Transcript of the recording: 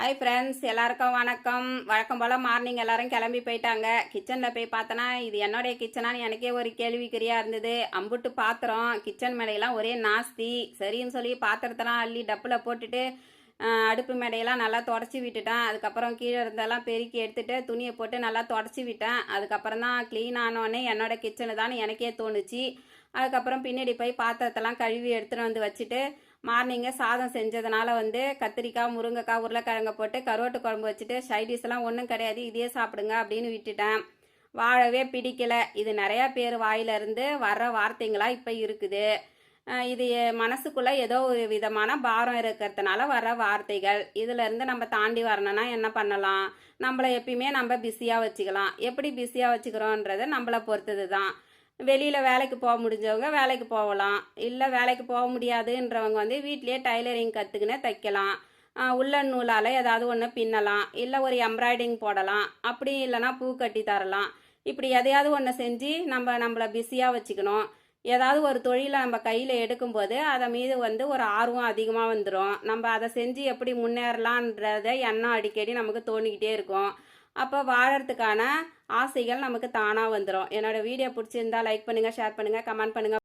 Hi friends எல்லாருக்கும் வணக்கம். வழக்கம் போல் மார்னிங் எல்லாரும் கிளம்பி போயிட்டாங்க. கிச்சனில் போய் பார்த்தனா இது என்னுடைய கிச்சனான்னு எனக்கே ஒரு கேள்விக்குறியாக இருந்தது. அம்புட்டு பாத்திரம் கிச்சன் மேடையெல்லாம் ஒரே நாஸ்தி. சரின்னு சொல்லி பாத்திரத்தெல்லாம் அள்ளி டப்பில் போட்டுட்டு அடுப்பு மேடையெல்லாம் நல்லா தொடச்சி விட்டுட்டேன். அதுக்கப்புறம் கீழே இருந்தெல்லாம் பெருக்கி எடுத்துட்டு துணியை போட்டு நல்லா தொடச்சி விட்டேன். அதுக்கப்புறம் தான் க்ளீன் ஆனோடனே என்னோட கிச்சனு தான் எனக்கே தோணுச்சு. அதுக்கப்புறம் பின்னாடி போய் பாத்திரத்தெல்லாம் கழுவி எடுத்துகிட்டு வந்து வச்சுட்டு மார்னிங்கே சாதம் செஞ்சதுனால வந்து கத்திரிக்காய் முருங்கைக்காய் உருளைக்கிழங்க போட்டு கருவாட்டு குழம்பு வச்சுட்டு சைடிஸ் எல்லாம் ஒன்றும் கிடையாது இதே சாப்பிடுங்க அப்படின்னு விட்டுட்டேன். வாழவே பிடிக்கல. இது நிறையா பேர் வாயிலிருந்து வர்ற வார்த்தைங்களா இப்போ இருக்குது. இது மனசுக்குள்ளே ஏதோ ஒரு விதமான பாரம் இருக்கிறதுனால வர்ற வார்த்தைகள். இதிலேருந்து நம்ம தாண்டி வரணும்னா என்ன பண்ணலாம்? நம்மளை எப்பயுமே நம்ம பிஸியாக வச்சுக்கலாம். எப்படி பிஸியாக வச்சுக்கிறோன்றது நம்மளை பொறுத்தது தான் வெளியில் வேலைக்கு போக முடிஞ்சவங்க வேலைக்கு போகலாம். இல்லை வேலைக்கு போக முடியாதுன்றவங்க வந்து வீட்லேயே டைலரிங் கற்றுக்கினே தைக்கலாம். உள்ளன் நூலால் ஏதாவது ஒன்று பின்னலாம். இல்லை ஒரு எம்ப்ராய்டிங் போடலாம். அப்படி இல்லைன்னா பூ கட்டி தரலாம். இப்படி எதையாவது ஒன்று செஞ்சு நம்ம நம்மளை பிஸியாக வச்சுக்கணும். ஏதாவது ஒரு தொழிலை நம்ம கையில் எடுக்கும்போது அதை மீது வந்து ஒரு ஆர்வம் அதிகமாக வந்துடும் நம்ம அதை செஞ்சு எப்படி முன்னேறலான்றத எண்ணம் அடிக்கடி நமக்கு தோணிக்கிட்டே இருக்கும். அப்போ வாழறதுக்கான ஆசைகள் நமக்கு தானாக வந்துடும் என்னோடய வீடியோ பிடிச்சிருந்தா லைக் பண்ணுங்கள் ஷேர் பண்ணுங்கள் கமெண்ட் பண்ணுங்கள்